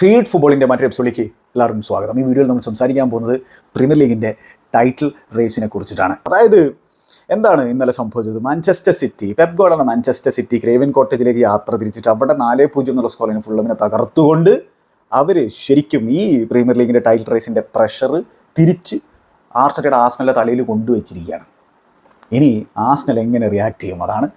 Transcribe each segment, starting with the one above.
Feed ഫുട്ബോളിന്റെ മറ്റൊരു എപ്പിസോഡിലേക്ക് എല്ലാവർക്കും സ്വാഗതം. ഈ വീഡിയോയിൽ നമ്മൾ സംസാരിക്കാൻ പോകുന്നത് പ്രീമിയർ ലീഗിന്റെ ടൈറ്റിൽ റേസിനെ കുറിച്ചിട്ടാണ്. അതായത് എന്താണ് ഇന്നലെ സംഭവിച്ചത്? മാഞ്ചസ്റ്റർ സിറ്റി പെപ് ഗോളാണ് മാഞ്ചസ്റ്റർ സിറ്റി ക്രേവൻ കോട്ടേജിലേക്ക് യാത്ര തിരിച്ചിട്ട് അവിടെ നാല് പൂജ്യം എന്നുള്ള സ്കോറിന് ഫുള്ളമിനെ തകർത്തുകൊണ്ട് അവർ ശരിക്കും ഈ പ്രീമിയർ ലീഗിന്റെ ടൈറ്റിൽ റേസിന്റെ പ്രഷർ തിരിച്ച് ആർട്ടറ്റയുടെ ആസ്നലിന്റെ തലയിൽ കൊണ്ടുവച്ചിരിക്കുകയാണ്. ഇനി ആസ്നൽ എങ്ങനെ റിയാക്ട് ചെയ്യും? അതാണ്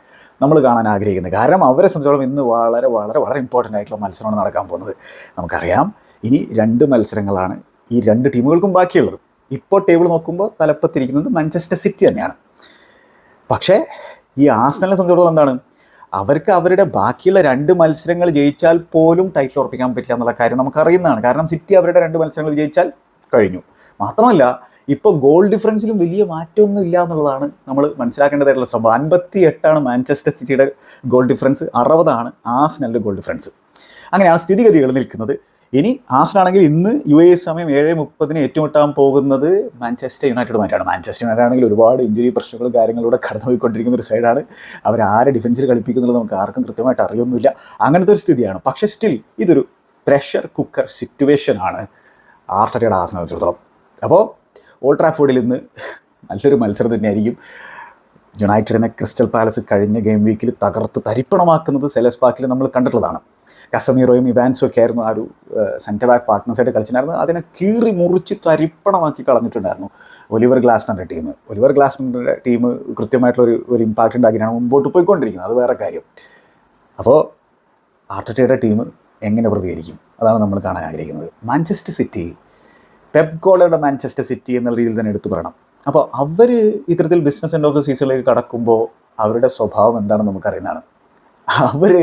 നമ്മൾ കാണാൻ ആഗ്രഹിക്കുന്നത്. കാരണം അവരെ സംബന്ധിച്ചോളം ഇന്ന് വളരെ വളരെ വളരെ ഇമ്പോർട്ടന്റ് ആയിട്ടുള്ള മത്സരമാണ് നടക്കാൻ പോകുന്നത്. നമുക്കറിയാം ഇനി രണ്ട് മത്സരങ്ങളാണ് ഈ രണ്ട് ടീമുകൾക്കും ബാക്കിയുള്ളത്. ഇപ്പോൾ ടേബിൾ നോക്കുമ്പോൾ തലപ്പത്തിരിക്കുന്നത് മാഞ്ചസ്റ്റർ സിറ്റി തന്നെയാണ്. പക്ഷേ ഈ ആസ്നലിനെ സംബന്ധിച്ചിടത്തോളം എന്താണ്? അവർക്ക് അവരുടെ ബാക്കിയുള്ള രണ്ട് മത്സരങ്ങൾ ജയിച്ചാൽ പോലും ടൈറ്റിൽ ഉറപ്പിക്കാൻ പറ്റില്ല എന്നുള്ള കാര്യം നമുക്കറിയുന്നതാണ്. കാരണം സിറ്റി അവരുടെ രണ്ട് മത്സരങ്ങൾ ജയിച്ചാൽ കഴിഞ്ഞു. മാത്രമല്ല ഇപ്പോൾ ഗോൾ ഡിഫറൻസിലും വലിയ മാറ്റമൊന്നും ഇല്ല എന്നുള്ളതാണ് നമ്മൾ മനസ്സിലാക്കേണ്ടതായിട്ടുള്ള സംഭവം. അൻപത്തി എട്ടാണ് മാഞ്ചസ്റ്റർ സിറ്റിയുടെ ഗോൾ ഡിഫറൻസ് അറുപതാണ് ആസ്നലിന്റെ ഗോൾ ഡിഫറൻസ് അങ്ങനെയാണ് സ്ഥിതിഗതികൾ നിൽക്കുന്നത്. ഇനി ആസ്നാണെങ്കിൽ ഇന്ന് യു എ സമയം ഏഴ് മുപ്പതിന് ഏറ്റുമുട്ടാൻ പോകുന്നത് മാഞ്ചസ്റ്റർ യുണൈറ്റഡുമായിട്ടാണ് മാഞ്ചസ്റ്റർ യുണൈറ്റഡ് ആണെങ്കിൽ ഒരുപാട് ഇഞ്ചുറി പ്രശ്നങ്ങളും കാര്യങ്ങളിലൂടെ കടന്നുപോയിക്കൊണ്ടിരിക്കുന്ന ഒരു സൈഡാണ് അവർ ആരെ ഡിഫൻസിൽ കളിപ്പിക്കുന്നുള്ളത് നമുക്ക് ആർക്കും കൃത്യമായിട്ട് അറിയൊന്നുമില്ല. അങ്ങനത്തെ ഒരു സ്ഥിതിയാണ്. പക്ഷേ സ്റ്റിൽ ഇതൊരു പ്രഷർ കുക്കർ സിറ്റുവേഷനാണ് ആണ്. ആർട്ടറ്റയുടെ ആസനം വെച്ചിടത്തോളം അപ്പോൾ ഓൾഡ് ട്രാഫോർഡിൽ ഇന്ന് നല്ലൊരു മത്സരം തന്നെയായിരിക്കും. യുണൈറ്റഡിനെ ക്രിസ്റ്റൽ പാലസ് കഴിഞ്ഞ ഗെയിം വീക്കിൽ തകർത്ത് തരിപ്പണമാക്കുന്നത് സെലസ് പാക്കിൽ നമ്മൾ കണ്ടിട്ടുള്ളതാണ്. കസമീറോയും ഇവാൻസും ഒക്കെ ആയിരുന്നു ആ ഒരു സെന്റർ ബാക്ക് പാർട്ട്നേഴ്സായിട്ട് കളിച്ചിട്ടുണ്ടായിരുന്നു അതിനെ കീറി മുറിച്ച് തരിപ്പണമാക്കി കളഞ്ഞിട്ടുണ്ടായിരുന്നു ഒലിവർ ഗ്ലാസ്നറിന്റെ ടീം. ഒലിവർ ഗ്ലാസ്നറിന്റെ ടീം കൃത്യമായിട്ടുള്ള ഒരു ഒരു ഇമ്പാക്റ്റ് ഉണ്ടാക്കിയാണ് മുമ്പോട്ട് പോയിക്കൊണ്ടിരിക്കുന്നത്. അത് വേറെ കാര്യം. അപ്പോൾ ആർട്ടറ്റയുടെ ടീം എങ്ങനെ പ്രതികരിക്കും? അതാണ് നമ്മൾ കാണാൻ ആഗ്രഹിക്കുന്നത്. മാഞ്ചസ്റ്റർ സിറ്റി പെപ് ഗോളയുടെ മാഞ്ചസ്റ്റർ സിറ്റി എന്നുള്ള രീതിയിൽ തന്നെ എടുത്തു പറയണം. അപ്പോൾ അവർ ഇത്തരത്തിൽ ബിസിനസ് എൻഡ് ഓഫ് ദ സീസണിലേക്ക് കടക്കുമ്പോൾ അവരുടെ സ്വഭാവം എന്താണെന്ന് നമുക്കറിയുന്നതാണ്. അവർ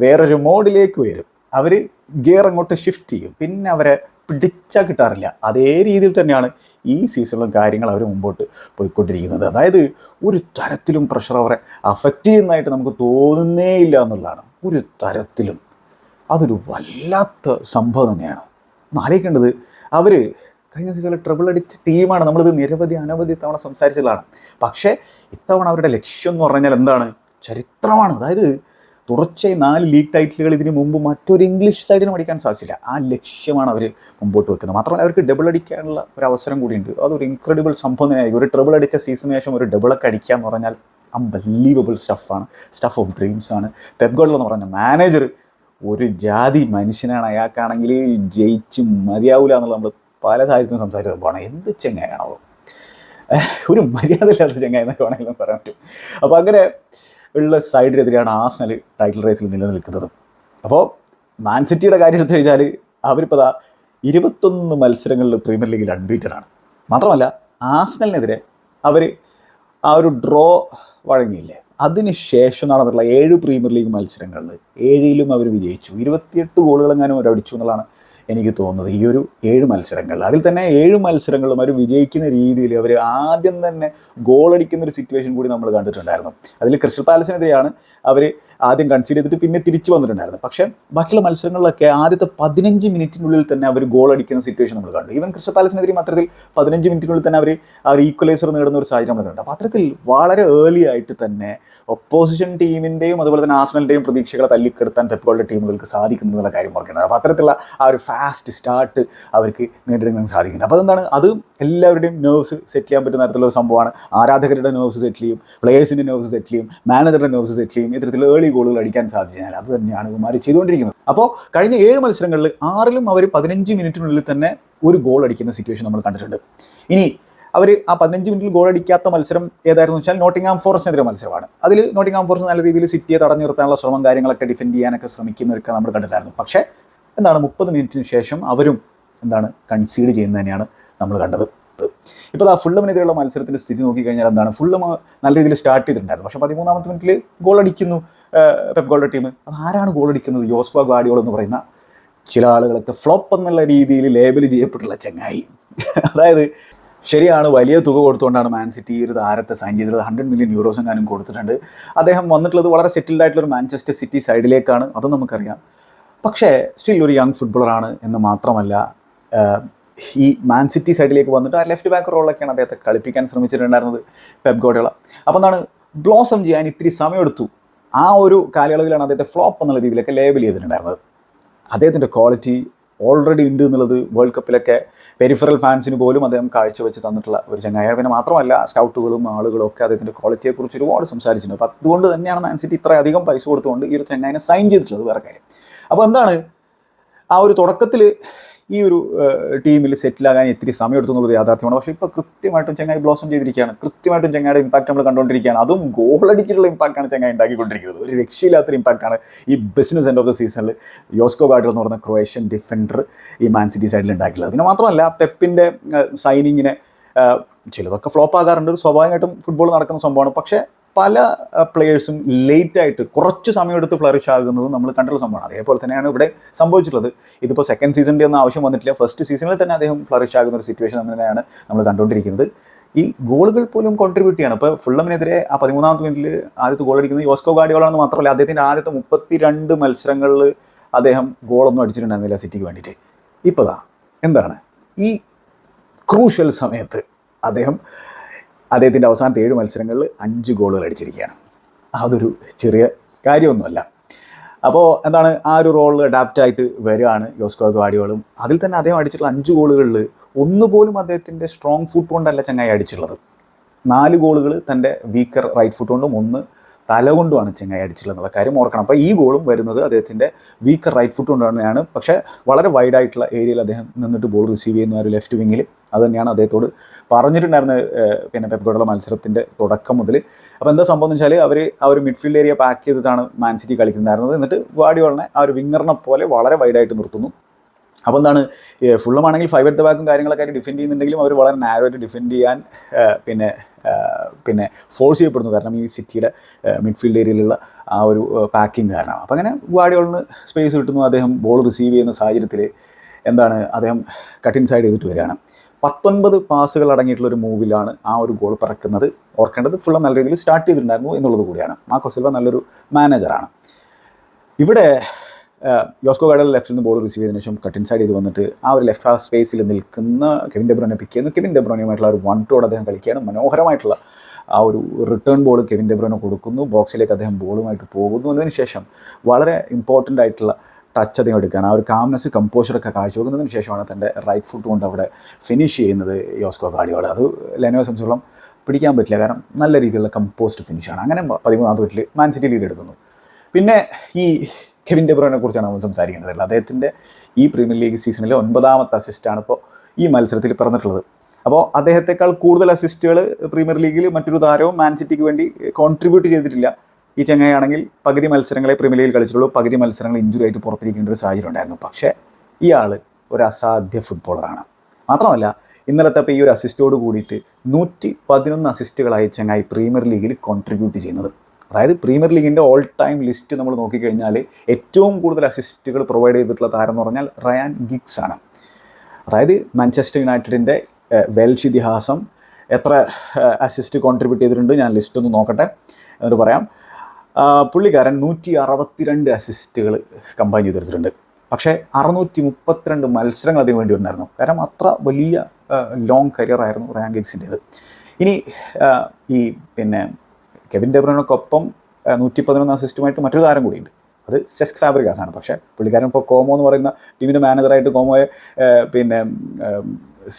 വേറൊരു മോഡിലേക്ക് വരും അവർ ഗിയർ അങ്ങോട്ട് ഷിഫ്റ്റ് ചെയ്യും. പിന്നെ അവരെ പിടിച്ചാൽ കിട്ടാറില്ല. അതേ രീതിയിൽ തന്നെയാണ് ഈ സീസണിലും കാര്യങ്ങൾ അവർ മുമ്പോട്ട് പോയിക്കൊണ്ടിരിക്കുന്നത്. അതായത് ഒരു തരത്തിലും പ്രഷർ അവരെ അഫക്റ്റ് ചെയ്യുന്നതായിട്ട് നമുക്ക് തോന്നുന്നേ ഇല്ല എന്നുള്ളതാണ്. ഒരു തരത്തിലും. അതൊരു വല്ലാത്ത സംഭവം തന്നെയാണ്. ഒന്ന് ആലോചിക്കേണ്ടത് അവർ കഴിഞ്ഞ സീസണിൽ ട്രിപ്പിൾ അടിച്ച് ടീമാണ് നമ്മളിത് നിരവധി അനവധി തവണ സംസാരിച്ചതാണ്. പക്ഷേ ഇത്തവണ അവരുടെ ലക്ഷ്യം എന്ന് പറഞ്ഞാൽ എന്താണ്? ചരിത്രമാണ്. അതായത് തുടർച്ചയായി നാല് ലീഗ് ടൈറ്റിലുകൾ ഇതിനു മുമ്പ് മറ്റൊരു ഇംഗ്ലീഷ് സൈഡിനും അടിക്കാൻ സാധിച്ചില്ല. ആ ലക്ഷ്യമാണ് അവർ മുമ്പോട്ട് വെക്കുന്നത്. മാത്രമല്ല അവർക്ക് ഡബിൾ അടിക്കാനുള്ള ഒരു അവസരം കൂടിയുണ്ട്. അതൊരു ഇൻക്രെഡിബിൾ സംഭവം തന്നെയായിരിക്കും. ഒരു ട്രിബിൾ അടിച്ച സീസണിന് ശേഷം ഒരു ഡബിളൊക്കെ അടിക്കുക എന്ന് പറഞ്ഞാൽ അൺബലീവബിൾ സ്റ്റഫാണ് സ്റ്റഫ് ഓഫ് ഡ്രീംസ് ആണ്. പെപ്ഗോൾ എന്ന് പറഞ്ഞ മാനേജർ ഒരു ജാതി മനുഷ്യനാണ് അയാൾക്കാണെങ്കിൽ ജയിച്ച് മതിയാവില്ല എന്നുള്ള നമ്മൾ പല സാഹചര്യത്തിലും സംസാരിച്ചത് പോകണം എന്ത് ചെങ്ങായാണോ ഒരു മര്യാദ ഇല്ലാത്ത ചെങ്ങായ എന്നൊക്കെ വേണമെങ്കിലും പറയാൻ പറ്റും. അപ്പോൾ അങ്ങനെ ഉള്ള സൈഡിനെതിരെയാണ് ആസ്നൽ ടൈറ്റിൽ റേസിൽ നിലനിൽക്കുന്നത്. അപ്പോൾ മാൻ സിറ്റിയുടെ കാര്യം എടുത്തു കഴിഞ്ഞാൽ അവരിപ്പോൾ ദാ ഇരുപത്തൊന്ന് മത്സരങ്ങളിൽ പ്രീമിയർ ലീഗിൽ അൺബീറ്റഡാണ് മാത്രമല്ല ആസ്നലിനെതിരെ അവർ ആ ഒരു ഡ്രോ വഴങ്ങിയില്ലേ? അതിന് ശേഷം നടന്നിട്ടുള്ള ഏഴ് പ്രീമിയർ ലീഗ് മത്സരങ്ങളിൽ ഏഴിലും അവർ വിജയിച്ചു. ഇരുപത്തിയെട്ട് അവർ അടിച്ചു എന്നുള്ളതാണ് എനിക്ക് തോന്നുന്നത് ഈ ഒരു ഏഴ് മത്സരങ്ങൾ. അതിൽ തന്നെ ഏഴ് മത്സരങ്ങളും അവർ വിജയിക്കുന്ന രീതിയിൽ അവർ ആദ്യം തന്നെ ഗോളടിക്കുന്ന ഒരു സിറ്റുവേഷൻ കൂടി നമ്മൾ കണ്ടിട്ടുണ്ടായിരുന്നു. അതിൽ ക്രിസ്റ്റൽ പാലസിനെതിരെയാണ് അവർ ആദ്യം കൺസീഡ് ചെയ്തിട്ട് പിന്നെ തിരിച്ചു വന്നിട്ടുണ്ടായിരുന്നു പക്ഷേ ബാക്കിയുള്ള മത്സരങ്ങളിലൊക്കെ ആദ്യത്തെ പതിനഞ്ച് മിനിറ്റിനുള്ളിൽ തന്നെ അവർ ഗോൾ അടിക്കുന്ന സിറ്റുവേഷൻ നമ്മൾ കണ്ടു. ഈവൻ ക്രിസ്റ്റൽ പാലസിനെതിരെ മാത്രത്തിൽ പതിനഞ്ച് മിനിറ്റിനുള്ളിൽ തന്നെ അവർ ആ ഒരു ഈക്വലൈസർ നേടുന്ന ഒരു സാഹചര്യം വന്നിട്ടുണ്ട്. അപ്പോൾ അത്തരത്തിൽ വളരെ ഏർലി ആയിട്ട് തന്നെ ഒപ്പോസിഷൻ ടീമിന്റെയും അതുപോലെ തന്നെ ആസ്മലിന്റെയും പ്രതീക്ഷകളെ തല്ലിക്കെടുത്താൻ പെപ്പുകളുടെ ടീമുകൾക്ക് സാധിക്കുന്നതെന്നുള്ള കാര്യം ഓർക്കേണ്ടത് അപ്പോൾ അത്തരത്തിലുള്ള ആ ഒരു ഫാസ്റ്റ് സ്റ്റാർട്ട് അവർക്ക് നേടിയെടുക്കാൻ സാധിക്കുന്നത് അപ്പോൾ അതെന്താണ്? അത് എല്ലാവരുടെയും നെർവ്സ് സെറ്റ് ചെയ്യാൻ പറ്റുന്ന തരത്തിലുള്ള സംഭവമാണ്. ആരാധകരുടെ നെർവ്സ് സെറ്റ് ചെയ്യും പ്ലേയേഴ്സിന്റെ നെർവ്സ് സെറ്റ് ചെയ്യും മാനേജറുടെ നെർവ്സ് സെറ്റ് ചെയ്യും ഇത്തരത്തിൽ ഏർലി ഗോളുകൾ അടിക്കാൻ സാധിച്ചാൽ അത് തന്നെയാണ് ഇവന്മാർ ചെയ്തുകൊണ്ടിരിക്കുന്നത്. അപ്പോൾ കഴിഞ്ഞ ഏഴ് മത്സരങ്ങളിൽ ആറിലും അവർ പതിനഞ്ച് മിനിറ്റിനുള്ളിൽ തന്നെ ഒരു ഗോൾ അടിക്കുന്ന സിറ്റുവേഷൻ നമ്മൾ കണ്ടിട്ടുണ്ട്. ഇനി അവർ ആ പതിനഞ്ച് മിനിറ്റിൽ ഗോൾ അടിക്കാത്ത മത്സരം ഏതായിരുന്നു വെച്ചാൽ നോട്ടിംഗ്ഹാം ഫോറസ്റ്റിനെതിരെ മത്സരമാണ്. അതിൽ നോട്ടിംഗ്ഹാം ഫോറസ്റ്റ് നല്ല രീതിയിൽ സിറ്റിയെ തടഞ്ഞു നിർത്താനുള്ള ശ്രമം കാര്യങ്ങളൊക്കെ ഡിഫെൻഡ് ചെയ്യാനൊക്കെ ശ്രമിക്കുന്നവരൊക്കെ നമ്മൾ കണ്ടിട്ടായിരുന്നു പക്ഷേ എന്താണ് മുപ്പത് മിനിറ്റിന് ശേഷം അവരും എന്താണ് കൺസീഡ് ചെയ്യുന്നത് തന്നെയാണ് നമ്മൾ കണ്ടത്. ഇപ്പോൾ ആ ഫുള്ളമിനെതിരെയുള്ള മത്സരത്തിന്റെ സ്ഥിതി നോക്കിക്കഴിഞ്ഞാൽ എന്താണ്? ഫുള്ളും നല്ല രീതിയിൽ സ്റ്റാർട്ട് ചെയ്തിട്ടുണ്ടായിരുന്നു. പക്ഷേ പതിമൂന്നാമത്തെ മിനിറ്റിൽ ഗോൾ അടിക്കുന്നു പെപ് ഗോളുടെ ടീം. അത് ആരാണ് ഗോൾ അടിക്കുന്നത്? യോസ്വാ ഗാഡിയോൾ എന്ന് പറയുന്ന ചില ആളുകളൊക്കെ ഫ്ലോപ്പ് എന്നുള്ള രീതിയിൽ ലേബൽ ചെയ്യപ്പെട്ടുള്ള ചങ്ങായി. അതായത് ശരിയാണ് വലിയ തുക കൊടുത്തുകൊണ്ടാണ് മാൻ സിറ്റി ഈ ഒരു താരത്തെ സൈൻ ചെയ്തത്. ഹൺഡ്രഡ് മില്യൺ യൂറോസും കാനും കൊടുത്തിട്ടുണ്ട്. അദ്ദേഹം വന്നിട്ടുള്ളത് വളരെ സെറ്റിൽഡ് ആയിട്ടുള്ള ഒരു മാഞ്ചസ്റ്റർ സിറ്റി സൈഡിലേക്കാണ് അതും നമുക്കറിയാം. പക്ഷേ സ്റ്റിൽ ഒരു യങ് ഫുട്ബോളറാണ് എന്ന് മാത്രമല്ല ഈ മാൻ സിറ്റി സൈഡിലേക്ക് വന്നിട്ട് ആ ലെഫ്റ്റ് ബാക്ക് റോളൊക്കെയാണ് അദ്ദേഹത്തെ കളിപ്പിക്കാൻ ശ്രമിച്ചിട്ടുണ്ടായിരുന്നത് പെപ് ഗോഡേള അപ്പോൾ എന്താണ് ബ്ലോസം ചെയ്യാൻ ഇത്തിരി സമയമെടുത്തു. ആ ഒരു കാലയളവിലാണ് അദ്ദേഹത്തെ ഫ്ലോപ്പ് എന്നുള്ള രീതിയിലൊക്കെ ലേബൽ ചെയ്തിട്ടുണ്ടായിരുന്നത്. അദ്ദേഹത്തിന്റെ ക്വാളിറ്റി ഓൾറെഡി ഉണ്ട് എന്നുള്ളത് വേൾഡ് കപ്പിലൊക്കെ പെരിഫറൽ ഫാൻസിന് പോലും അദ്ദേഹം കാഴ്ചവെച്ച് തന്നിട്ടുള്ള ഒരു ചങ്ങായ. പിന്നെ മാത്രമല്ല സ്കൗട്ടുകളും ആളുകളും ഒക്കെ അദ്ദേഹത്തിന്റെ ക്വാളിറ്റിയെക്കുറിച്ച് ഒരുപാട് സംസാരിച്ചിട്ടുണ്ട്. അപ്പോൾ അതുകൊണ്ട് തന്നെയാണ് മാൻ സിറ്റി ഇത്രയധികം പൈസ കൊടുത്തുകൊണ്ട് ഈ ഒരു ചങ്ങായിനെ സൈൻ ചെയ്തിട്ടുള്ളത് വേറെ കാര്യം. അപ്പോൾ എന്താണ്? ആ ഒരു തുടക്കത്തിൽ ഈ ഒരു ടീമിൽ സെറ്റിലാകാൻ ഇത്തിരി സമയമെടുത്തു എന്നുള്ളത് യാഥാർത്ഥ്യമാണ്. പക്ഷേ ഇപ്പോൾ കൃത്യമായിട്ടും ചെങ്ങായി ബ്ലോസം ചെയ്തിരിക്കുകയാണ്. കൃത്യമായിട്ടും ചെങ്ങായുടെ ഇമ്പാക്ട് നമ്മൾ കണ്ടുകൊണ്ടിരിക്കുകയാണ് അതും ഗോൾ അടിച്ചിട്ടുള്ള ഇമ്പാക്റ്റാണ് ചെങ്ങായി ഉണ്ടാക്കിക്കൊണ്ടിരിക്കുന്നത്. ഒരു രക്ഷയില്ലാത്തൊരു ഇമ്പാക്റ്റാണ് ഈ ബിസിനസ് എൻഡ് ഓഫ് ദ സീസണിൽ യോസ്കോ ഗാർഡർ എന്ന് പറയുന്ന ക്രൊയേഷ്യൻ ഡിഫൻഡർ ഈ മാൻ സിറ്റി സൈഡിൽ ഉണ്ടാക്കിയിട്ടുള്ളത്. പിന്നെ മാത്രമല്ല പെപ്പിന്റെ സൈനിങ്ങിനെ ചിലതൊക്കെ ഫ്ലോപ്പ് ആകാറുണ്ട്. സ്വാഭാവികമായിട്ടും ഫുട്ബോൾ നടക്കുന്ന സംഭവമാണ്. പക്ഷേ പല പ്ലെയേഴ്സും ലേറ്റായിട്ട് കുറച്ച് സമയം എടുത്ത് ഫ്ലറിഷ് ആകുന്നത് നമ്മൾ കണ്ടുള്ള സംഭവമാണ്. അതേപോലെ തന്നെയാണ് ഇവിടെ സംഭവിച്ചിട്ടുള്ളത്. ഇതിപ്പോൾ സെക്കൻഡ് സീസണിന്റെ ഒന്നും ആവശ്യം വന്നിട്ടില്ല. ഫസ്റ്റ് സീസണിൽ തന്നെ അദ്ദേഹം ഫ്ലറിഷ് ആകുന്ന ഒരു സിറ്റുവേഷൻ തന്നെയാണ് നമ്മൾ കണ്ടുകൊണ്ടിരിക്കുന്നത്. ഈ ഗോളുകൾ പോലും കോൺട്രിബ്യൂട്ട് ചെയ്യണം. ഇപ്പോൾ ഫുള്ളമിനെതിരെ ആ പതിമൂന്നാമത്തെ മിനിറ്റിൽ ആദ്യത്തെ ഗോൾ അടിക്കുന്നത് യോസ്കോ ഗാഡിയോളാണെന്ന് മാത്രമല്ല അദ്ദേഹത്തിന്റെ ആദ്യത്തെ മുപ്പത്തി രണ്ട് മത്സരങ്ങളിൽ അദ്ദേഹം ഗോളൊന്നും അടിച്ചിട്ടുണ്ടായിരുന്നില്ല സിറ്റിക്ക് വേണ്ടിയിട്ട്. ഇപ്പോൾ എന്താണ്? ഈ ക്രൂഷ്യൽ സമയത്ത് അദ്ദേഹം അദ്ദേഹത്തിന്റെ അവസാനത്തെ ഏഴ് മത്സരങ്ങളിൽ അഞ്ച് ഗോളുകൾ അടിച്ചിരിക്കുകയാണ്. അതൊരു ചെറിയ കാര്യമൊന്നുമല്ല. അപ്പോൾ എന്താണ് ആ ഒരു റോളിൽ അഡാപ്റ്റ് ആയിട്ട് വരികയാണ് യോസ്കോ ഗാഡിയോളും. അതിൽ തന്നെ അദ്ദേഹം അടിച്ചിട്ടുള്ള അഞ്ച് ഗോളുകളിൽ ഒന്നുപോലും അദ്ദേഹത്തിന്റെ സ്ട്രോങ് ഫുട്ട് കൊണ്ടല്ല ചങ്ങായി അടിച്ചിട്ടുള്ളത്. നാല് ഗോളുകൾ തന്റെ വീക്കർ റൈറ്റ് ഫുട്ട് കൊണ്ടും ഒന്ന് തല കൊണ്ടുമാണ് ചെങ്ങായി അടിച്ചിട്ടുള്ളത് കാര്യം ഓർക്കണം. അപ്പോൾ ഈ ഗോളും വരുന്നത് അദ്ദേഹത്തിന്റെ വീക്കർ റൈറ്റ് ഫുട്ട് കൊണ്ട് തന്നെയാണ് പക്ഷേ വളരെ വൈഡ് ആയിട്ടുള്ള ഏരിയയിൽ അദ്ദേഹം നിന്നിട്ട് ബോൾ റിസീവ് ചെയ്യുന്ന ഒരു ലെഫ്റ്റ് വിങ്ങിൽ അത് തന്നെയാണ് അദ്ദേഹത്തോട് പറഞ്ഞിട്ടുണ്ടായിരുന്നത് പിന്നെ പെപ്ഗോഡുള്ള മത്സരത്തിന്റെ തുടക്കം മുതൽ. അപ്പോൾ എന്താ സംഭവം എന്ന് വെച്ചാൽ അവർ ആ ഒരു മിഡ്ഫീൽഡ് ഏരിയ പാക്ക് ചെയ്തിട്ടാണ് മാൻ സിറ്റി കളിക്കുന്നുണ്ടായിരുന്നത് എന്നിട്ട് വാടിയോളിനെ ആ ഒരു വിങ്ങറിനെ പോലെ വളരെ വൈഡായിട്ട് നിർത്തുന്നു. അപ്പോൾ എന്താണ് ഫുള്ളുമാണെങ്കിൽ ഫൈവ് എട്ട് ബാക്കും കാര്യങ്ങളൊക്കെ ആയിട്ട് ഡിഫെൻഡ് ചെയ്യുന്നുണ്ടെങ്കിലും അവർ വളരെ നാരോ ആയിട്ട് ഡിഫെൻഡ് ചെയ്യാൻ പിന്നെ പിന്നെ ഫോഴ്സ് ചെയ്യപ്പെടുന്നു. കാരണം ഈ സിറ്റിയുടെ മിഡ്ഫീൽഡ് ഏരിയയിലുള്ള ആ ഒരു പാക്കിംഗ് കാരണം. അപ്പോൾ അങ്ങനെ വാഡിയോളിന് സ്പേസ് കിട്ടുന്നു. അദ്ദേഹം ബോൾ റിസീവ് ചെയ്യുന്ന സാഹചര്യത്തിൽ എന്താണ് അദ്ദേഹം കട്ടിൻ സൈഡ് ചെയ്തിട്ട് വരികയാണ്. പത്തൊൻപത് പാസുകൾ അടങ്ങിയിട്ടുള്ള ഒരു മൂവിലാണ് ആ ഒരു ഗോൾ പറക്കുന്നത്. ഓർക്കേണ്ടത് ഫുള്ള് നല്ല രീതിയിൽ സ്റ്റാർട്ട് ചെയ്തിട്ടുണ്ടായിരുന്നു എന്നുള്ളത് കൂടിയാണ്. മാർക്കോ സിൽവ നല്ലൊരു മാനേജറാണ് ഇവിടെ യോസ്കോ ഗാർഡൽ ലെഫ്റ്റിൽ നിന്ന് ബോൾ റിസീവ് ചെയ്തതിനു ശേഷം കട്ടിൻ സൈഡ് ചെയ്ത് വന്നിട്ട് ആ ഒരു ലെഫ്റ്റ് ഹാഫ് സ്പേസിൽ നിൽക്കുന്ന കെവിൻ ഡെബ്രോനെ പിക്ക് ചെയ്യുന്നു. കെവിൻ ഡെബ്രോനുമായിട്ടുള്ള ഒരു വൺ ടോട് അദ്ദേഹം കളിക്കുകയാണ്. മനോഹരമായിട്ടുള്ള ആ ഒരു റിട്ടേൺ ബോൾ കെവിൻ ഡെബ്രോനെ കൊടുക്കുന്നു. ബോക്സിലേക്ക് അദ്ദേഹം ബോളുമായിട്ട് പോകുന്നു. എന്നതിന് ശേഷം വളരെ ഇമ്പോർട്ടന്റ് ആയിട്ടുള്ള ടച്ച് അദ്ദേഹം എടുക്കുകയാണ്. ആ ഒരു കാംനെസ് കമ്പോഷറൊക്കെ കാഴ്ചവെക്കുന്നതിന് ശേഷമാണ് തന്റെ റൈറ്റ് ഫുട്ട് കൊണ്ട് അവിടെ ഫിനിഷ് ചെയ്യുന്നത് യോസ്കോ ഗാഡിയോൾ അത് ലെനോയെ സംബന്ധിച്ചോളം പിടിക്കാൻ പറ്റില്ല. കാരണം നല്ല രീതിയിലുള്ള കമ്പോസ്റ്റ് ഫിനിഷാണ് അങ്ങനെ പതിമൂന്നാമത്തെ വീട്ടിൽ മാൻ സിറ്റി ലീഡ് എടുക്കുന്നു. പിന്നെ ഈ കെവിൻ ഡെബ്രോനെ കുറിച്ചാണ് നമ്മൾ സംസാരിക്കേണ്ടത്. അദ്ദേഹത്തിന്റെ ഈ പ്രീമിയർ ലീഗ് സീസണിലെ ഒൻപതാമത്തെ അസിസ്റ്റാണ് ഇപ്പോൾ ഈ മത്സരത്തിൽ പറഞ്ഞിട്ടുള്ളത് അപ്പോൾ അദ്ദേഹത്തെക്കാൾ കൂടുതൽ അസിസ്റ്റുകൾ പ്രീമിയർ ലീഗിൽ മറ്റൊരു താരവും മാൻ സിറ്റിക്ക് വേണ്ടി കോൺട്രിബ്യൂട്ട് ചെയ്തിട്ടില്ല. ഈ ചങ്ങയാണെങ്കിൽ പകുതി മത്സരങ്ങളെ പ്രീമിയർ ലീഗിൽ കളിച്ചിട്ടുള്ളൂ. പകുതി മത്സരങ്ങൾ ഇഞ്ചുറി ആയിട്ട് പുറത്തിരിക്കേണ്ട ഒരു സാഹചര്യം ഉണ്ടായിരുന്നു. പക്ഷേ ഇയാൾ ഒരു അസാധ്യ ഫുട്ബോളറാണ് മാത്രമല്ല ഇന്നലത്തെ അപ്പോൾ ഈ ഒരു അസിസ്റ്റോട് കൂടിയിട്ട് നൂറ്റി പതിനൊന്ന് അസിസ്റ്റുകളായി ചങ്ങായി പ്രീമിയർ ലീഗിൽ കോൺട്രിബ്യൂട്ട് ചെയ്യുന്നത്. അതായത് പ്രീമിയർ ലീഗിന്റെ ഓൾ ടൈം ലിസ്റ്റ് നമ്മൾ നോക്കിക്കഴിഞ്ഞാൽ ഏറ്റവും കൂടുതൽ അസിസ്റ്റുകൾ പ്രൊവൈഡ് ചെയ്തിട്ടുള്ള താരം എന്ന് പറഞ്ഞാൽ റയാൻ ഗിഗ്സ് ആണ്. അതായത് മാഞ്ചസ്റ്റർ യുണൈറ്റഡിന്റെ വെൽഷ് ഇതിഹാസം എത്ര അസിസ്റ്റ് കോൺട്രിബ്യൂട്ട് ചെയ്തിട്ടുണ്ട് ഞാൻ ലിസ്റ്റ് ഒന്ന് നോക്കട്ടെ. എന്നിട്ട് പറയാം. പുള്ളിക്കാരൻ നൂറ്റി അറുപത്തിരണ്ട് അസിസ്റ്റുകൾ കമ്പൈൻ ചെയ്തെടുത്തിട്ടുണ്ട്. പക്ഷേ അറുന്നൂറ്റി മുപ്പത്തിരണ്ട് മത്സരങ്ങൾ അതിന് വേണ്ടി ഉണ്ടായിരുന്നു കാരണം അത്ര വലിയ ലോങ് കരിയർ ആയിരുന്നു റയാൻ ഗിഗ്സിന്റേത് ഇനി ഈ പിന്നെ കെവിൻ ഡെബ്രോനൊക്കൊപ്പം നൂറ്റി പതിനൊന്ന് അസിസ്റ്റുമായിട്ട് മറ്റൊരു താരം കൂടിയുണ്ട്. അത് സെസ്ക് ഫാബ്രിക്കാസ് ആണ് പക്ഷേ പുള്ളിക്കാരൻ ഇപ്പോൾ കോമോ എന്ന് പറയുന്ന ടീമിന്റെ മാനേജറായിട്ട് കോമോയെ പിന്നെ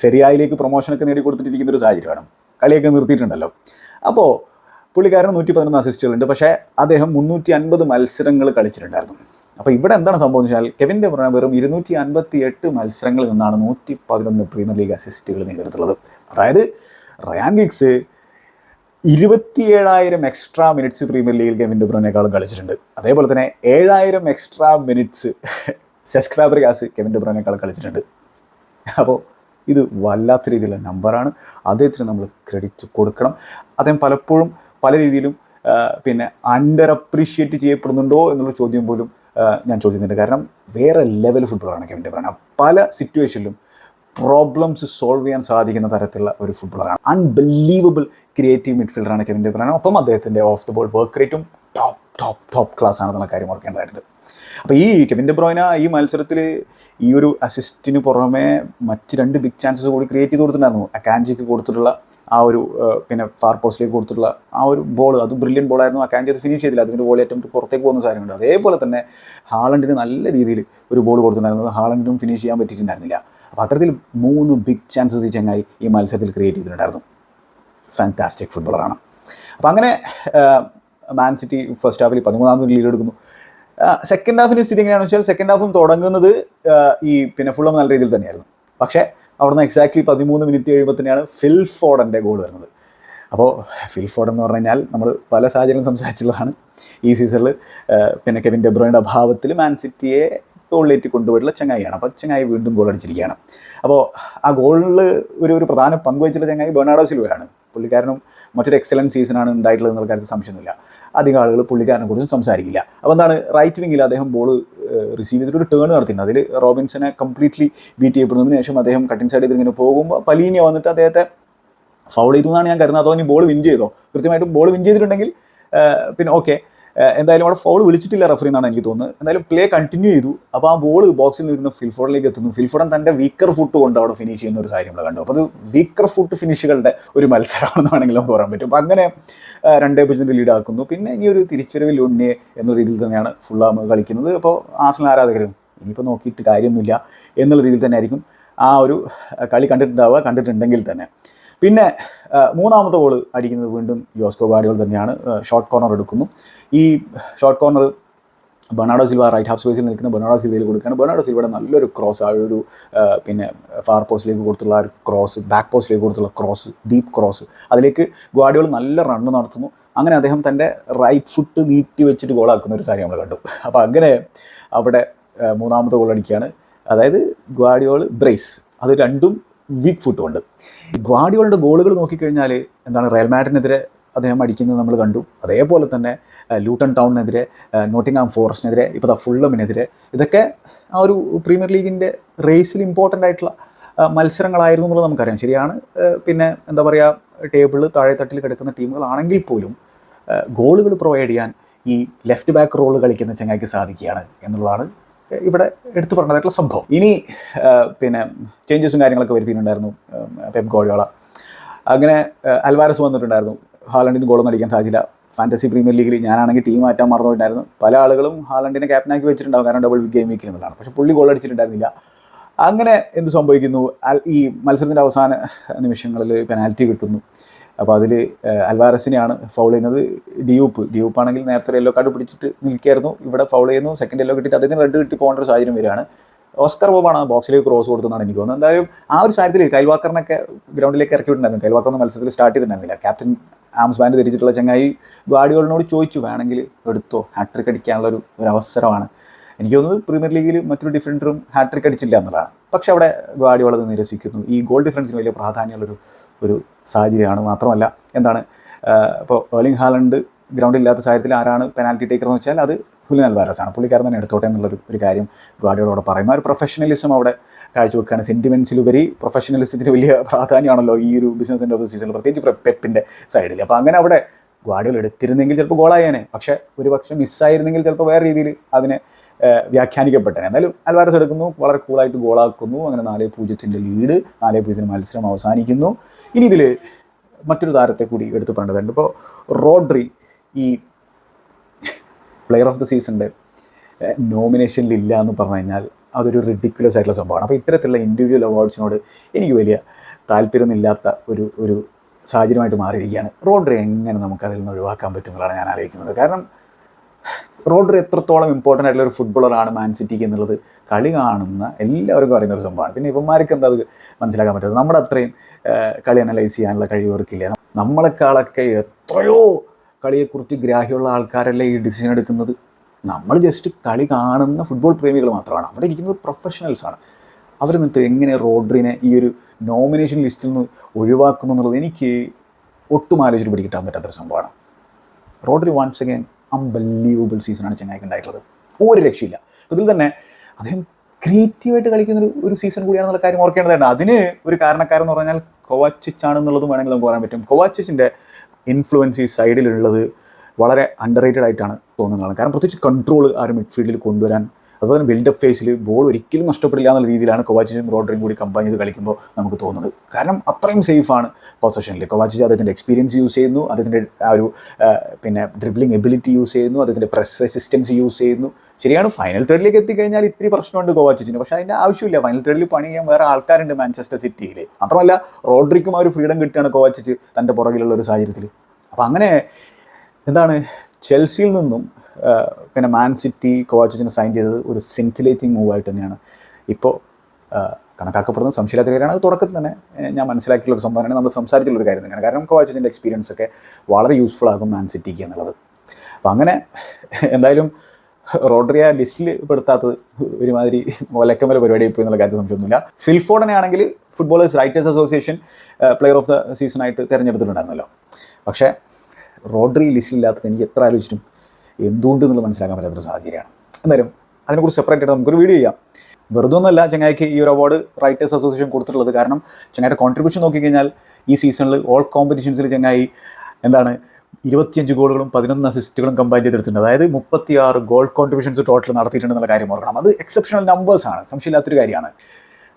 സെരിയായിലേക്ക് പ്രൊമോഷനൊക്കെ നേടിക്കൊടുത്തിട്ടിരിക്കുന്ന ഒരു സാഹചര്യമാണ്. കളിയൊക്കെ നിർത്തിയിട്ടുണ്ടല്ലോ. അപ്പോൾ പുള്ളിക്കാരന് നൂറ്റി പതിനൊന്ന് അസിസ്റ്റുകളുണ്ട് പക്ഷേ അദ്ദേഹം മുന്നൂറ്റി അൻപത് മത്സരങ്ങൾ കളിച്ചിട്ടുണ്ടായിരുന്നു. അപ്പോൾ ഇവിടെ എന്താണ് സംഭവം എന്ന് വെച്ചാൽ കെവിൻ ഡെബ്രോന വെറും ഇരുന്നൂറ്റി അൻപത്തി എട്ട് മത്സരങ്ങളിൽ നിന്നാണ് നൂറ്റി പതിനൊന്ന് പ്രീമിയർ ലീഗ് അസിസ്റ്റുകൾ നേടിയിട്ടുള്ളത്. അതായത് റയാൻ ഇരുപത്തിയേഴായിരം എക്സ്ട്രാ മിനിറ്റ്സ് പ്രീമിയർ ലീഗിൽ കെവിൻ ഡുബ്രോനേക്കാളും കളിച്ചിട്ടുണ്ട്. അതേപോലെ തന്നെ ഏഴായിരം extra minutes Cesc Fabregas Kevin ഡുബ്രോനേക്കാളും കളിച്ചിട്ടുണ്ട്. അപ്പോൾ ഇത് വല്ലാത്ത രീതിയിലുള്ള നമ്പറാണ് അദ്ദേഹത്തിന് നമ്മൾ ക്രെഡിറ്റ് കൊടുക്കണം. അദ്ദേഹം പലപ്പോഴും പല രീതിയിലും പിന്നെ അണ്ടർ അപ്രീഷിയേറ്റ് ചെയ്യപ്പെടുന്നുണ്ടോ എന്നുള്ള ചോദ്യം പോലും ഞാൻ ചോദിക്കുന്നുണ്ട്. കാരണം വേറെ ലെവൽ ഫുട്ബോളാണ് കെവിൻ ഡെബ്രോന പല സിറ്റുവേഷനിലും പ്രോബ്ലംസ് സോൾവ് ചെയ്യാൻ സാധിക്കുന്ന തരത്തിലുള്ള ഒരു ഫുട്ബോളറാണ് അൺബിലീവബിൾ ക്രിയേറ്റീവ് മിഡ്ഫീൽഡറാണ് കെവിൻ ഡെബ്രാനോ ഒപ്പം അദ്ദേഹത്തിന്റെ ഓഫ് ദ ബോൾ വർക്ക് റേറ്റും ടോപ്പ് ടോപ്പ് ടോപ്പ് ക്ലാസ് ആണെന്നുള്ള കാര്യം ഓർക്കേണ്ടതായിട്ടുണ്ട്. അപ്പോൾ ഈ കെവിൻ ഡെ ബ്രോയിന ഈ മത്സരത്തിൽ ഈ ഒരു അസിസ്റ്റിന് പുറമെ മറ്റ് രണ്ട് ബിഗ് ചാൻസസ് കൂടി ക്രിയേറ്റ് ചെയ്ത് കൊടുത്തിട്ടുണ്ടായിരുന്നു. അക്കാൻജിക്ക് കൊടുത്തിട്ടുള്ള ആ ഒരു പിന്നെ ഫാർ പോസ്റ്റിലേക്ക് കൊടുത്തിട്ടുള്ള ആ ഒരു ബോൾ അത് ബ്രില്യൻ ബോളായിരുന്നു അക്കാൻജി അത് ഫിനിഷ് ചെയ്തില്ല. അതിന്റെ ബോൾ ഏറ്റവും പുറത്തേക്ക് പോകുന്ന സാധനമുണ്ട് അതേപോലെ തന്നെ ഹാളണ്ടിന് നല്ല രീതിയിൽ ഒരു ബോൾ കൊടുത്തിട്ടുണ്ടായിരുന്നത് ഹാളണ്ടിനും ഫിനിഷ് ചെയ്യാൻ പറ്റിയിട്ടുണ്ടായിരുന്നില്ല. അപ്പോൾ അത്തരത്തിൽ മൂന്ന് ബിഗ് ചാൻസസ് ഈ ചങ്ങായി ഈ മത്സരത്തിൽ ക്രിയേറ്റ് ചെയ്തിട്ടുണ്ടായിരുന്നു. ഫാന്റാസ്റ്റിക് ഫുട്ബോളറാണ് അപ്പോൾ അങ്ങനെ മാൻ സിറ്റി ഫസ്റ്റ് ഹാഫിൽ പതിമൂന്നാം ലീഡ് എടുക്കുന്നു. സെക്കൻഡ് ഹാഫിന്റെ സ്ഥിതി എങ്ങനെയാണെന്ന് വെച്ചാൽ സെക്കൻഡ് ഹാഫും തുടങ്ങുന്നത് ഈ പിന്നെ ഫുള്ളും നല്ല രീതിയിൽ തന്നെയായിരുന്നു. പക്ഷേ അവിടുന്ന് എക്സാക്ട്ലി പതിമൂന്ന് മിനിറ്റ് കഴിയുമ്പോൾ തന്നെയാണ് ഫിൽ ഫോഡന്റെ ഗോൾ വരുന്നത്. അപ്പോൾ ഫിൽ ഫോർഡ് എന്ന് പറഞ്ഞു കഴിഞ്ഞാൽ നമ്മൾ പല സാഹചര്യം സംസാരിച്ചുള്ളതാണ് ഈ സീസണിൽ പിന്നെ കെവിൻ ഡെബ്രോയുടെ അഭാവത്തിൽ മാൻ സിറ്റിയെ തോളിലേറ്റ് കൊണ്ടുപോയിട്ടുള്ള ചങ്ങായിയാണ്. അപ്പോൾ ചങ്ങായി വീണ്ടും ഗോൾ അടിച്ചിരിക്കുകയാണ്. അപ്പോൾ ആ ഗോളിൽ ഒരു ഒരു പ്രധാന പങ്ക് വഹിച്ചിട്ടുള്ള ചങ്ങായി ബെർണാഡോ സിൽവയാണ് പുള്ളിക്കാരനും മറ്റൊരു എക്സലന്റ് സീസണാണ് ഉണ്ടായിട്ടുള്ളത് എന്നുള്ള കാര്യത്തിൽ സംശയമൊന്നുമില്ല. അധികം ആളുകൾ പുള്ളിക്കാരനെ കുറിച്ചും സംസാരിക്കില്ല. അപ്പോൾ എന്താണ് റൈറ്റ് വിങ്ങിൽ അദ്ദേഹം ബോൾ റിസീവ് ചെയ്തിട്ട് ഒരു ടേൺ നടത്തിയിരുന്നു അതിൽ റോബിൻസനെ കംപ്ലീറ്റ്ലി ബീറ്റ് ചെയ്യപ്പെടുന്നതിന് ശേഷം അദ്ദേഹം കട്ടിങ് സൈഡ് ഇങ്ങനെ പോകുമ്പോൾ പലീനിയ വന്നിട്ട് അദ്ദേഹത്തെ ഫൗൾ ചെയ്തു എന്നാണ് ഞാൻ കരുതുന്നത്. അതോ ഇനി ബോൾ വിൻ ചെയ്തോ? കൃത്യമായിട്ടും ബോൾ വിൻ ചെയ്തിട്ടുണ്ടെങ്കിൽ പിന്നെ ഓക്കെ എന്തായാലും അവിടെ ഫോൾ വിളിച്ചിട്ടില്ല റഫറി എന്നാണ് എനിക്ക് തോന്നുന്നത്. എന്തായാലും പ്ലേ കണ്ടിന്യൂ ചെയ്തു. അപ്പോൾ ആ ബോൾ ബോക്സിൽ നിന്ന് ഫിൽഫോർഡിലേക്ക് എത്തുന്നു. ഫിൽഫോർഡൻ തന്റെ വീക്കർ ഫുട്ട് കൊണ്ട് അവിടെ ഫിനിഷ് ചെയ്യുന്ന ഒരു സാഹചര്യം കണ്ടു. അപ്പോൾ അത് വീക്കർ ഫുട്ട് ഫിനിഷുകളുടെ ഒരു മത്സരമാണെന്ന് വേണമെങ്കിൽ നമുക്ക് പറയാൻ പറ്റും. അപ്പോൾ അങ്ങനെ രണ്ടേ പൂജ്യത്തിന്റെ ലീഡ് ആക്കുന്നു. പിന്നെ ഇനി ഒരു തിരിച്ചുവരവിൽ ഉണ്ണിയെ എന്ന രീതിയിൽ തന്നെയാണ് ഫുള്ള് കളിക്കുന്നത്. അപ്പോൾ ആസ്മൽ ആരാധകരും ഇനിയിപ്പോൾ നോക്കിയിട്ട് കാര്യമൊന്നുമില്ല എന്നുള്ള രീതിയിൽ തന്നെ ആയിരിക്കും ആ ഒരു കളി കണ്ടിട്ടുണ്ടാവുക കണ്ടിട്ടുണ്ടെങ്കിൽ തന്നെ. പിന്നെ മൂന്നാമത്തെ ഗോൾ അടിക്കുന്നത് വീണ്ടും യോസ്കോ ഗാഡിയോൾ തന്നെയാണ്. ഷോർട്ട് കോർണർ എടുക്കുന്നു. ഈ short corner Bernardo Silva right half സ്പേസിൽ നിൽക്കുന്ന ബെർണാഡോ സിൽവയിൽ കൊടുക്കുകയാണ്. ബെർണാഡോ സിൽവയുടെ നല്ലൊരു ക്രോസ് ആ ഒരു പിന്നെ ഫാർ പോസ്റ്റിലേക്ക് കൊടുത്തുള്ള ഒരു ക്രോസ് ബാക്ക് പോസ്റ്റിലേക്ക് കൊടുത്തുള്ള ക്രോസ് ഡീപ്പ് ക്രോസ് അതിലേക്ക് ഗ്വാഡിയോൾ നല്ല റണ്ണ് നടത്തുന്നു. അങ്ങനെ അദ്ദേഹം തന്റെ റൈറ്റ് ഫുട്ട് നീട്ടി വെച്ചിട്ട് ഗോളാക്കുന്ന ഒരു സാരി നമ്മൾ കണ്ടു. അപ്പോൾ അങ്ങനെ അവിടെ മൂന്നാമത്തെ ഗോൾ അടിക്കുകയാണ്. അതായത് ഗ്വാഡിയോൾ ബ്രേസ് അത് രണ്ടും വീക്ക് ഫുട്ടും ഉണ്ട്. ഗ്വാഡിയോളിന്റെ ഗോളുകൾ നോക്കിക്കഴിഞ്ഞാൽ എന്താണ് റയൽ മാഡ്രിനെതിരെ അദ്ദേഹം അടിക്കുന്നത് നമ്മൾ കണ്ടു. അതേപോലെ തന്നെ ലൂട്ടൺ ടൗണിനെതിരെ നോട്ടിംഗ്ഹാം ഫോറസ്റ്റിനെതിരെ ഇപ്പോൾ ദ ഫുള്ളമിനെതിരെ. ഇതൊക്കെ ആ ഒരു പ്രീമിയർ ലീഗിന്റെ റേസിൽ ഇമ്പോർട്ടന്റ് ആയിട്ടുള്ള മത്സരങ്ങളായിരുന്നു എന്നുള്ളത് നമുക്കറിയാം. ശരിയാണ് പിന്നെ എന്താ പറയുക താഴെ തട്ടിൽ കിടക്കുന്ന ടീമുകളാണെങ്കിൽ പോലും ഗോളുകൾ പ്രൊവൈഡ് ചെയ്യാൻ ഈ ലെഫ്റ്റ് ബാക്ക് റോൾ കളിക്കുന്ന ചങ്ങായിക്ക് സാധിക്കുകയാണ് എന്നുള്ളതാണ് ഇവിടെ എടുത്തു പറഞ്ഞതായിട്ടുള്ള സംഭവം. ഇനി പിന്നെ ചേഞ്ചസും കാര്യങ്ങളൊക്കെ വരുത്തിയിട്ടുണ്ടായിരുന്നു പെപ് ഗോഡിയോള അങ്ങനെ അൽവാരസ് വന്നിട്ടുണ്ടായിരുന്നു. ഹാലണ്ടിന് ഗോളൊന്നും അടിക്കാൻ സാധിച്ചില്ല. ഫാന്റസി പ്രീമിയർ ലീഗിൽ ഞാനാണെങ്കിൽ ടീം മാറ്റാൻ മറന്നുപോയിട്ടായിരുന്നു പല ആളുകളും ഹാലണ്ടിനെ ക്യാപ്റ്റനാക്കി വെച്ചിട്ടുണ്ടാവും. കാരണം ഡബിൾ ഗെയിം വീക്കിൽ എന്നുള്ളതാണ്. പക്ഷേ പുള്ളി ഗോൾ അടിച്ചിട്ടുണ്ടായിരുന്നില്ല. അങ്ങനെ എന്ത് സംഭവിക്കുന്നു? ഈ മത്സരത്തിന്റെ അവസാന നിമിഷങ്ങളിൽ പെനാൽറ്റി കിട്ടുന്നു. അപ്പോൾ അതിൽ അൽവാരസിനെയാണ് ഫൗൾ ചെയ്യുന്നത്. ഡിയൂപ്പ് ഡിയൂപ്പ് ആണെങ്കിൽ നേരത്തെ യെല്ലോ കാർഡ് പിടിച്ചിട്ട് നിൽക്കായിരുന്നു. ഇവിടെ ഫൗൾ ചെയ്യുന്നു. സെക്കൻഡ് യെല്ലോ കിട്ടിയിട്ട് അദ്ദേഹത്തിന് റെഡ് കിട്ടി പോകേണ്ട ഒരു സാഹചര്യം വരികയാണ്. ഓസ്കർ ബോബാണ് ബോക്സിലേക്ക് ക്രോസ് കൊടുത്തതെന്നാണ് എനിക്ക് തോന്നുന്നത്. എന്തായാലും ആ ഒരു സാഹചര്യത്തിൽ കൈൽവാക്കറിനൊക്കെ ഗ്രൗണ്ടിലേക്ക് ഇറക്കി വിട്ടുണ്ടായിരുന്നു കൈൽവാക്കർ ഒന്നും മത്സരത്തിൽ സ്റ്റാർട്ട് ചെയ്തിട്ടുണ്ടായിരുന്നില്ല. ക്യാപ്റ്റൻ ആംസ് ബാൻഡ് ധരിച്ചിട്ടുള്ള ചങ്ങായി ഗാഡിയോളിനോട് ചോദിച്ചു വേണമെങ്കിൽ എടുത്തോ? ഹാട്രിക് അടിക്കാനുള്ള ഒരു അവസരമാണ്. എനിക്ക് തോന്നുന്നത് പ്രീമിയർ ലീഗിൽ മറ്റൊരു ഡിഫൻഡറും ഹാട്രിക് അടിച്ചില്ല എന്നുള്ളതാണ്. പക്ഷേ അവിടെ ഗാഡി വളരെ നിരസിക്കുന്നു. ഈ ഗോൾ ഡിഫറൻസിന് വലിയ പ്രാധാന്യമുള്ളൊരു ഒരു സാഹചര്യമാണ് മാത്രമല്ല എന്താണ് ഇപ്പോൾ ഏർലിംഗ് ഹാലണ്ട് ഗ്രൗണ്ട് ഇല്ലാത്ത സാഹചര്യത്തിൽ ആരാണ് പെനാൽറ്റി ടേക്കർ എന്ന് വെച്ചാൽ അത് ഹുലിൻ അൽവാരസ് ആണ്. പുള്ളിക്കാരൻ തന്നെ എടുത്തോട്ടെ എന്നുള്ളൊരു ഒരു കാര്യം ഗാഡിയോളോട് പറയുന്നു. ആ ഒരു പ്രൊഫഷണലിസം അവിടെ കാഴ്ചവെക്കുകയാണ്. സെന്റിമെൻസിലുപരി പ്രൊഫഷണലിസത്തിന് വലിയ പ്രാധാന്യമാണല്ലോ ഈ ഒരു ബിസിനസിന്റെ ഒരു സീസണിൽ പ്രത്യേകിച്ച് പ്രെ- പെപ്പിന്റെ സൈഡിൽ അപ്പോൾ അങ്ങനെ അവിടെ ഗ്വാഡിയോൾ എടുത്തിരുന്നെങ്കിൽ ചിലപ്പോൾ ഗോളായേനെ പക്ഷേ ഒരു പക്ഷേ മിസ്സായിരുന്നെങ്കിൽ ചിലപ്പോൾ വേറെ രീതിയിൽ അതിനെ വ്യാഖ്യാനിക്കപ്പെട്ടേനെ. എന്തായാലും അൽവാരസ് എടുക്കുന്നു വളരെ കൂളായിട്ട് ഗോളാക്കുന്നു അങ്ങനെ നാല് പൂജ്യത്തിന്റെ ലീഡ് നാല് പൂജ്യത്തിന് മത്സരം അവസാനിക്കുന്നു. ഇനി ഇതിൽ മറ്റൊരു താരത്തെ കൂടി എടുത്തു പറയേണ്ടതുണ്ട്. ഇപ്പോൾ റോഡ്രി ഈ പ്ലെയർ ഓഫ് ദ സീസണിന്റെ നോമിനേഷനിൽ ഇല്ല എന്ന് പറഞ്ഞു കഴിഞ്ഞാൽ അതൊരു റിഡിക്കുലസ് ആയിട്ടുള്ള സംഭവമാണ്. അപ്പോൾ ഇത്തരത്തിലുള്ള ഇൻഡിവിജ്വൽ അവാർഡ്സിനോട് എനിക്ക് വലിയ താല്പര്യമൊന്നുമില്ലാത്ത ഒരു ഒരു സാഹചര്യമായിട്ട് മാറിയിരിക്കുകയാണ്. റോഡ്രി എങ്ങനെ നമുക്ക് അതിൽ നിന്ന് ഒഴിവാക്കാൻ പറ്റും എന്നുള്ളതാണ് ഞാൻ ആലോചിക്കുന്നത്. കാരണം റോഡ്രി എത്രത്തോളം ഇമ്പോർട്ടന്റ് ആയിട്ടുള്ള ഒരു ഫുട്ബോളറാണ് മാൻ സിറ്റിക്ക് എന്നുള്ളത് കളി കാണുന്ന എല്ലാവർക്കും അറിയുന്ന ഒരു സംഭവമാണ്. പിന്നെ ഇവന്മാർക്ക് എന്താ അത് മനസ്സിലാക്കാൻ പറ്റുന്നത് നമ്മുടെ അത്രയും കളി അനലൈസ് ചെയ്യാനുള്ള കഴിവർക്കില്ല നമ്മളെക്കാളൊക്കെ എത്രയോ കളിയെക്കുറിച്ച് ഗ്രാഹ്യമുള്ള ആൾക്കാരല്ലേ ഈ ഡിസിഷൻ എടുക്കുന്നത്? നമ്മൾ ജസ്റ്റ് കളി കാണുന്ന ഫുട്ബോൾ പ്രേമികൾ മാത്രമാണ്. അവിടെ ഇരിക്കുന്നത് പ്രൊഫഷണൽസാണ് അവർ എന്നിട്ട് എങ്ങനെ റോഡ്രിനെ ഈ ഒരു നോമിനേഷൻ ലിസ്റ്റിൽ നിന്ന് ഒഴിവാക്കുന്നു എന്നുള്ളത് എനിക്ക് ഒട്ടും ആലോചിച്ചിട്ട് പിടികിട്ടാൻ പറ്റാത്തൊരു സംഭവമാണ്. റോഡ്രി വൺസ് അഗൈൻ അൺബലീവബിൾ സീസണാണ് ചെങ്ങായിക്ക് ഉണ്ടായിട്ടുള്ളത്. ഒരു രക്ഷയില്ല. അപ്പോൾ ഇതിൽ തന്നെ അദ്ദേഹം ക്രിയേറ്റീവായിട്ട് കളിക്കുന്ന ഒരു ഒരു സീസൺ കൂടിയാണെന്നുള്ള കാര്യം ഓർക്കേണ്ടതാണ് അതിന് ഒരു കാരണക്കാരെന്ന് പറഞ്ഞാൽ കൊവാച്ചിച്ച് ആണെന്നുള്ളതും വേണമെങ്കിൽ നമുക്ക് പറയാൻ പറ്റും. കൊവാച്ചിച്ചിന്റെ ഇൻഫ്ലുവൻസ് ഈ സൈഡിലുള്ളത് വളരെ അണ്ടർ റേറ്റഡ് ആയിട്ടാണ് തോന്നുന്നത് കാരണം പ്രത്യേകിച്ച് കൺട്രോൾ ആ ഒരു മിഡ്ഫീൽഡിൽ കൊണ്ടുവരാൻ അതുപോലെ ബിൽഡപ്പ് ഫേസിൽ ബോൾ ഒരിക്കലും നഷ്ടപ്പെടില്ല എന്നുള്ള രീതിയിലാണ് കൊവാച്ചിച്ചും റോഡറിയും കൂടി കമ്പൈൻ ചെയ്ത് കളിക്കുമ്പോൾ നമുക്ക് തോന്നുന്നത്. കാരണം അത്രയും സേഫാണ് പൊസഷനിൽ കൊവാച്ചിച്ച് അദ്ദേഹത്തിന്റെ എക്സ്പീരിയൻസ് യൂസ് ചെയ്യുന്നു അദ്ദേഹത്തിന്റെ ആ ഒരു പിന്നെ ഡ്രിബ്ലിംഗ് എബിലിറ്റി യൂസ് ചെയ്യുന്നു അദ്ദേഹത്തിന്റെ പ്രസ് റെസിസ്റ്റൻസ് യൂസ് ചെയ്യുന്നു. ശരിയാണ് ഫൈനൽ ത്രെഡിലേക്ക് എത്തിക്കഴിഞ്ഞാൽ ഇത്തിരി പ്രശ്നമുണ്ട് കോവാച്ചിന് പക്ഷെ അതിന്റെ ആവശ്യമില്ല. ഫൈനൽ ത്രെഡിൽ പണി ചെയ്യാൻ വേറെ ആൾക്കാരുണ്ട് മാഞ്ചസ്റ്റർ സിറ്റിയിൽ മാത്രമല്ല റോഡ്രിക്കും ആ ഒരു ഫ്രീഡം കിട്ടുകയാണ് കോവാച്ചിച്ച് തന്റെ പുറകിലുള്ള ഒരു സാഹചര്യത്തിൽ അപ്പോൾ അങ്ങനെ എന്താണ് ചെൽസിയിൽ നിന്നും പിന്നെ മാൻ സിറ്റി കോവാച്ചിന് സൈൻ ചെയ്തത് ഒരു സിന്റിലേറ്റിംഗ് മൂവായിട്ട് തന്നെയാണ്. ഇപ്പോൾ കണക്കാക്കപ്പെടുന്ന കാര്യമാണ് അത് തുടക്കത്തിൽ തന്നെ ഞാൻ മനസ്സിലാക്കിയുള്ള ഒരു സംഭവമാണ്. നമ്മൾ സംസാരിച്ചുള്ള ഒരു കാര്യം തന്നെയാണ്. കാരണം കോവാച്ചിന്റെ എക്സ്പീരിയൻസ് ഒക്കെ വളരെ യൂസ്ഫുൾ ആകും മാൻ സിറ്റിക്ക് എന്നുള്ളത്. അപ്പോൾ അങ്ങനെ എന്തായാലും റോഡറിയ ലിസ്റ്റിൽ പെടുത്താത്തത് ഒരുമാതിരി ഒലക്കമല പരിപാടി പോയി എന്നുള്ള കാര്യത്തിൽ സംശയമൊന്നുമില്ല. ഫിൽഫോർഡനെ ആണെങ്കിൽ footballers writers association player of the സീസണായിട്ട് തിരഞ്ഞെടുത്തിട്ടുണ്ടായിരുന്നല്ലോ. പക്ഷേ റോഡറി ലിസ്റ്റിലില്ലാത്തത് എനിക്ക് എത്ര ആലോചിച്ചിട്ടും എന്തുകൊണ്ട് എന്നുള്ളത് മനസ്സിലാക്കാൻ പറ്റാത്തൊരു സാഹചര്യമാണ്. എന്തായാലും അതിനെക്കുറിച്ച് സെപ്പറേറ്റ് ആയിട്ട് നമുക്കൊരു വീഡിയോ ചെയ്യാം. വെറുതെ ഒന്നല്ല ചങ്ങായിക്ക് ഈ ഒരു അവാർഡ് റൈറ്റേഴ്സ് അസോസിയേഷൻ കൊടുത്തിട്ടുള്ളത്. കാരണം ചങ്ങായിട്ട് കോൺട്രിബ്യൂഷൻ നോക്കിക്കഴിഞ്ഞാൽ ഈ സീസണിൽ ഓൾ കോമ്പറ്റീഷൻസിൽ ചങ്ങായി എന്താണ് ഇരുപത്തിയഞ്ച് ഗോളുകളും പതിനൊന്ന് അസിസ്റ്റുകളും കമ്പൈൻ ചെയ്തെടുത്തിട്ടുണ്ട്. അതായത് മുപ്പത്തിയാറ് ഗോൾ കോൺട്രിബ്യൂഷൻസ് ടോട്ടൽ നടത്തിയിട്ടുണ്ട് എന്നുള്ള കാര്യം ഓർക്കണം. അത് എക്സെപ്ഷണൽ നമ്പേഴ്സാണ് സംശയമില്ലാത്തൊരു കാര്യമാണ്.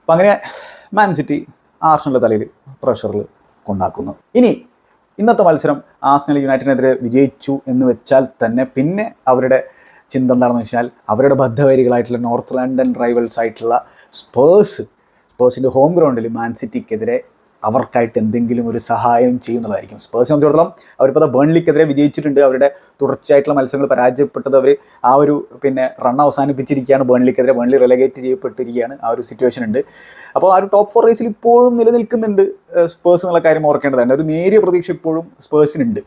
അപ്പം അങ്ങനെ മാൻ സിറ്റി ആർഷണലിന്റെ തലയിൽ പ്രഷറിൽ കൊണ്ടാക്കുന്നു. ഇനി ഇന്നത്തെ മത്സരം ആസ്നൽ യുണൈറ്റഡിനെതിരെ വിജയിച്ചു എന്ന് വെച്ചാൽ തന്നെ പിന്നെ അവരുടെ ചിന്ത എന്താണെന്ന് വെച്ചാൽ അവരുടെ ബദ്ധവരികളായിട്ടുള്ള നോർത്ത് ലണ്ടൻ റൈവൽസ് ആയിട്ടുള്ള സ്പേഴ്സ് സ്പേഴ്സിന്റെ ഹോം ഗ്രൗണ്ടിൽ മാൻ സിറ്റിക്കെതിരെ അവർക്കായിട്ട് എന്തെങ്കിലും ഒരു സഹായം ചെയ്യുന്നതായിരിക്കും. സ്പേഴ്സിനെ സംബന്ധിച്ചിടത്തോളം അവരിപ്പോൾ ബേൺലിക്കെതിരെ വിജയിച്ചിട്ടുണ്ട്. അവരുടെ തുടർച്ചയായിട്ടുള്ള മത്സരങ്ങൾ പരാജയപ്പെട്ടത് അവർ ആ ഒരു പിന്നെ റൺ അവസാനിപ്പിച്ചിരിക്കുകയാണ്. ബേൺലിക്കെതിരെ ബേൺലി റെലഗേറ്റ് ചെയ്യപ്പെട്ടിരിക്കുകയാണ്. ആ ഒരു സിറ്റുവേഷൻ ഉണ്ട്. അപ്പോൾ ആ ഒരു ടോപ്പ് ഫോർ റേസിൽ ഇപ്പോഴും നിലനിൽക്കുന്നുണ്ട് സ്പേഴ്സ് എന്നുള്ള കാര്യം ഓർക്കേണ്ടതാണ്. ഒരു നേരിയ പ്രതീക്ഷ ഇപ്പോഴും സ്പേഴ്സിനുണ്ട്.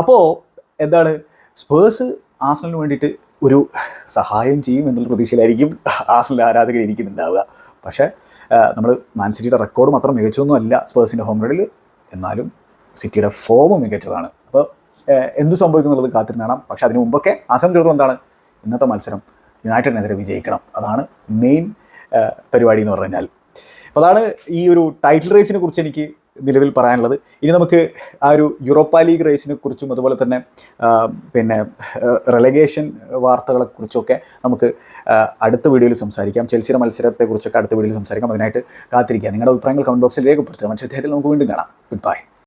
അപ്പോൾ എന്താണ്? സ്പേഴ്സ് ആസനലിന് വേണ്ടിയിട്ട് ഒരു സഹായം ചെയ്യും എന്നുള്ള പ്രതീക്ഷയിലായിരിക്കും ആസനൽ ആരാധകർ ഇരിക്കുന്നുണ്ടാവുക. പക്ഷേ നമ്മൾ മാൻ സിറ്റിയുടെ റെക്കോർഡ് മാത്രം മികച്ചൊന്നും അല്ല സ്പേഴ്സിന്റെ ഹോം റെഡിൽ എന്നാലും സിറ്റിയുടെ ഫോം മികച്ചതാണ്. അപ്പോൾ എന്ത് സംഭവിക്കും എന്നുള്ളത് കാത്തിരുന്ന് കാണാം. പക്ഷേ അതിന് മുമ്പൊക്കെ ആശ്രമം സംബന്ധിച്ചിടത്തോളം എന്താണ്? ഇന്നത്തെ മത്സരം യുണൈറ്റഡിനെതിരെ വിജയിക്കണം. അതാണ് മെയിൻ പരിപാടി എന്ന് പറഞ്ഞു കഴിഞ്ഞാൽ അപ്പോൾ അതാണ് ഈ ഒരു ടൈറ്റിൽ റേസിനെ കുറിച്ച് എനിക്ക് നിലവിൽ പറയാനുള്ളത്. ഇനി നമുക്ക് ആ ഒരു യൂറോപ്പ ലീഗ് റേസിനെ കുറിച്ചും അതുപോലെ തന്നെ പിന്നെ റെലഗേഷൻ വാർത്തകളെ കുറിച്ചൊക്കെ നമുക്ക് അടുത്ത വീഡിയോയിൽ സംസാരിക്കാം. ചെൽസിയുടെ മത്സരത്തെക്കുറിച്ചൊക്കെ അടുത്ത വീഡിയോയിൽ സംസാരിക്കാം. അതിനായിട്ട് കാത്തിരിക്കുക. നിങ്ങളുടെ അഭിപ്രായങ്ങൾ കമന്റ് ബോക്സിൽ രേഖപ്പെടുത്തുക. മറ്റേ അദ്ദേഹത്തിൽ നമുക്ക് വീണ്ടും കാണാം. Good bye